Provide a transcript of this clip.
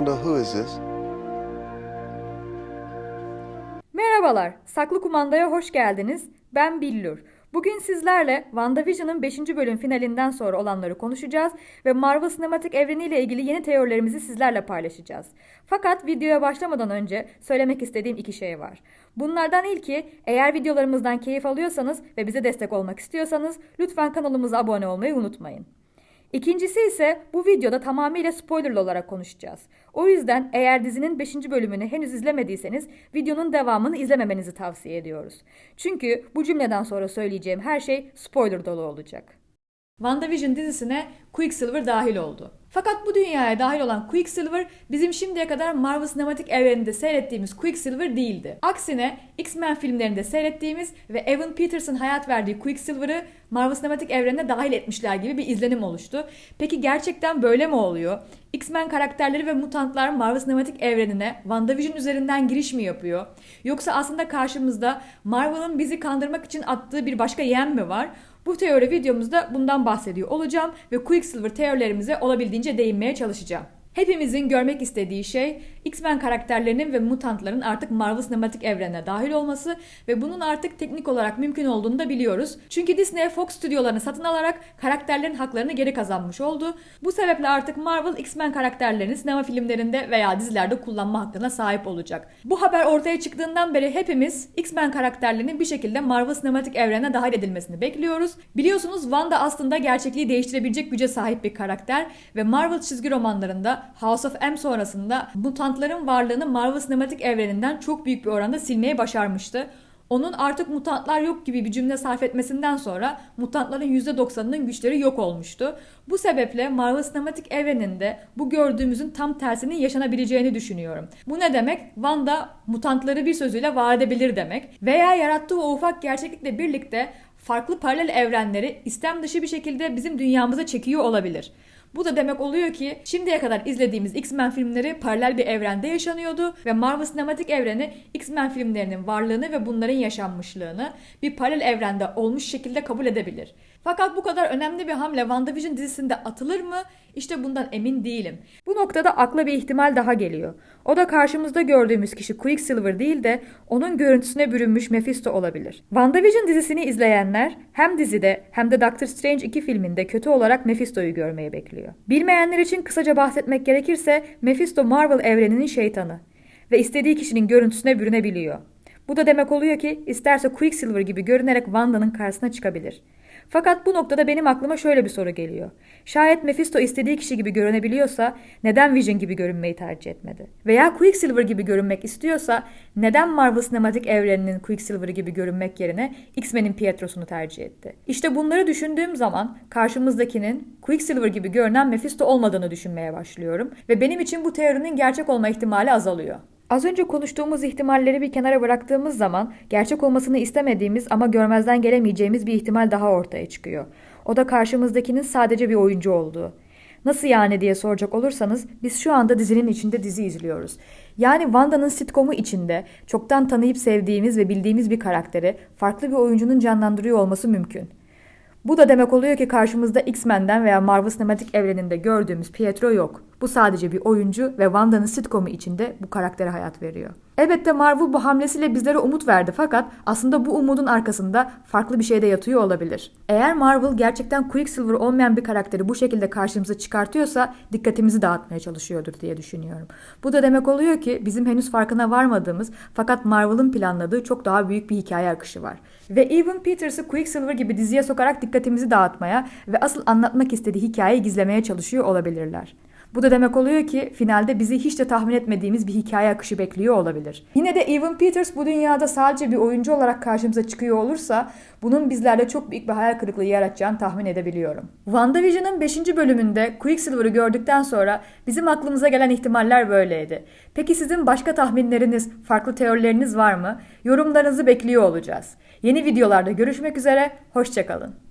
Wonder who is this? Merhabalar, Saklı Kumanda'ya hoş geldiniz. Ben Billur. Bugün sizlerle WandaVision'ın 5. bölüm finalinden sonra olanları konuşacağız ve Marvel Sinematik Evreni ile ilgili yeni teorilerimizi sizlerle paylaşacağız. Fakat videoya başlamadan önce söylemek istediğim iki şey var. Bunlardan ilki eğer videolarımızdan keyif alıyorsanız ve bize destek olmak istiyorsanız lütfen kanalımıza abone olmayı unutmayın. İkincisi ise bu videoda tamamıyla spoilerlı olarak konuşacağız. O yüzden eğer dizinin 5. bölümünü henüz izlemediyseniz videonun devamını izlememenizi tavsiye ediyoruz. Çünkü bu cümleden sonra söyleyeceğim her şey spoiler dolu olacak. WandaVision dizisine Quicksilver dahil oldu. Fakat bu dünyaya dahil olan Quicksilver bizim şimdiye kadar Marvel Sinematik Evreni'nde seyrettiğimiz Quicksilver değildi. Aksine X-Men filmlerinde seyrettiğimiz ve Evan Peterson hayat verdiği Quicksilver'ı Marvel Sinematik Evreni'ne dahil etmişler gibi bir izlenim oluştu. Peki gerçekten böyle mi oluyor? X-Men karakterleri ve mutantlar Marvel Sinematik Evreni'ne WandaVision üzerinden giriş mi yapıyor? Yoksa aslında karşımızda Marvel'ın bizi kandırmak için attığı bir başka yem mi var? Bu teori videomuzda bundan bahsediyor olacağım ve Quicksilver teorilerimize olabildiğince değinmeye çalışacağım. Hepimizin görmek istediği şey X-Men karakterlerinin ve mutantların artık Marvel sinematik evrenine dahil olması ve bunun artık teknik olarak mümkün olduğunu da biliyoruz. Çünkü Disney Fox stüdyolarını satın alarak karakterlerin haklarını geri kazanmış oldu. Bu sebeple artık Marvel X-Men karakterlerini sinema filmlerinde veya dizilerde kullanma hakkına sahip olacak. Bu haber ortaya çıktığından beri hepimiz X-Men karakterlerinin bir şekilde Marvel sinematik evrenine dahil edilmesini bekliyoruz. Biliyorsunuz Wanda aslında gerçekliği değiştirebilecek güce sahip bir karakter ve Marvel çizgi romanlarında House of M sonrasında mutantların varlığını Marvel sinematik evreninden çok büyük bir oranda silmeye başarmıştı. Onun artık mutantlar yok gibi bir cümle sarf etmesinden sonra mutantların %90'ının güçleri yok olmuştu. Bu sebeple Marvel sinematik evreninde bu gördüğümüzün tam tersinin yaşanabileceğini düşünüyorum. Bu ne demek? Wanda mutantları bir sözüyle var edebilir demek. Veya yarattığı o ufak gerçeklikle birlikte farklı paralel evrenleri istem dışı bir şekilde bizim dünyamıza çekiyor olabilir. Bu da demek oluyor ki şimdiye kadar izlediğimiz X-Men filmleri paralel bir evrende yaşanıyordu ve Marvel sinematik evreni X-Men filmlerinin varlığını ve bunların yaşanmışlığını bir paralel evrende olmuş şekilde kabul edebilir. Fakat bu kadar önemli bir hamle WandaVision dizisinde atılır mı? İşte bundan emin değilim. Bu noktada akla bir ihtimal daha geliyor. O da karşımızda gördüğümüz kişi Quicksilver değil de onun görüntüsüne bürünmüş Mephisto olabilir. WandaVision dizisini izleyenler hem dizide hem de Doctor Strange 2 filminde kötü olarak Mephisto'yu görmeyi bekliyor. Bilmeyenler için kısaca bahsetmek gerekirse Mephisto Marvel evreninin şeytanı ve istediği kişinin görüntüsüne bürünebiliyor. Bu da demek oluyor ki isterse Quicksilver gibi görünerek Wanda'nın karşısına çıkabilir. Fakat bu noktada benim aklıma şöyle bir soru geliyor. Şayet Mephisto istediği kişi gibi görünebiliyorsa neden Vision gibi görünmeyi tercih etmedi? Veya Quicksilver gibi görünmek istiyorsa neden Marvel sinematik evreninin Quicksilver gibi görünmek yerine X-Men'in Pietro'sunu tercih etti? İşte bunları düşündüğüm zaman karşımızdakinin Quicksilver gibi görünen Mephisto olmadığını düşünmeye başlıyorum ve benim için bu teorinin gerçek olma ihtimali azalıyor. Az önce konuştuğumuz ihtimalleri bir kenara bıraktığımız zaman gerçek olmasını istemediğimiz ama görmezden gelemeyeceğimiz bir ihtimal daha ortaya çıkıyor. O da karşımızdakinin sadece bir oyuncu olduğu. Nasıl yani diye soracak olursanız biz şu anda dizinin içinde dizi izliyoruz. Yani Wanda'nın sitcomu içinde çoktan tanıyıp sevdiğimiz ve bildiğimiz bir karakteri farklı bir oyuncunun canlandırıyor olması mümkün. Bu da demek oluyor ki karşımızda X-Men'den veya Marvel sinematik evreninde gördüğümüz Pietro yok. Bu sadece bir oyuncu ve Wanda'nın sitcomu içinde bu karaktere hayat veriyor. Elbette Marvel bu hamlesiyle bizlere umut verdi fakat aslında bu umudun arkasında farklı bir şey de yatıyor olabilir. Eğer Marvel gerçekten Quicksilver olmayan bir karakteri bu şekilde karşımıza çıkartıyorsa dikkatimizi dağıtmaya çalışıyordur diye düşünüyorum. Bu da demek oluyor ki bizim henüz farkına varmadığımız fakat Marvel'ın planladığı çok daha büyük bir hikaye akışı var. Ve Evan Peters'ı Quicksilver gibi diziye sokarak dikkatimizi dağıtmaya ve asıl anlatmak istediği hikayeyi gizlemeye çalışıyor olabilirler. Bu da demek oluyor ki finalde bizi hiç de tahmin etmediğimiz bir hikaye akışı bekliyor olabilir. Yine de Evan Peters bu dünyada sadece bir oyuncu olarak karşımıza çıkıyor olursa bunun bizlerde çok büyük bir hayal kırıklığı yaratacağını tahmin edebiliyorum. WandaVision'ın 5. bölümünde Quicksilver'ı gördükten sonra bizim aklımıza gelen ihtimaller böyleydi. Peki sizin başka tahminleriniz, farklı teorileriniz var mı? Yorumlarınızı bekliyor olacağız. Yeni videolarda görüşmek üzere, hoşçakalın.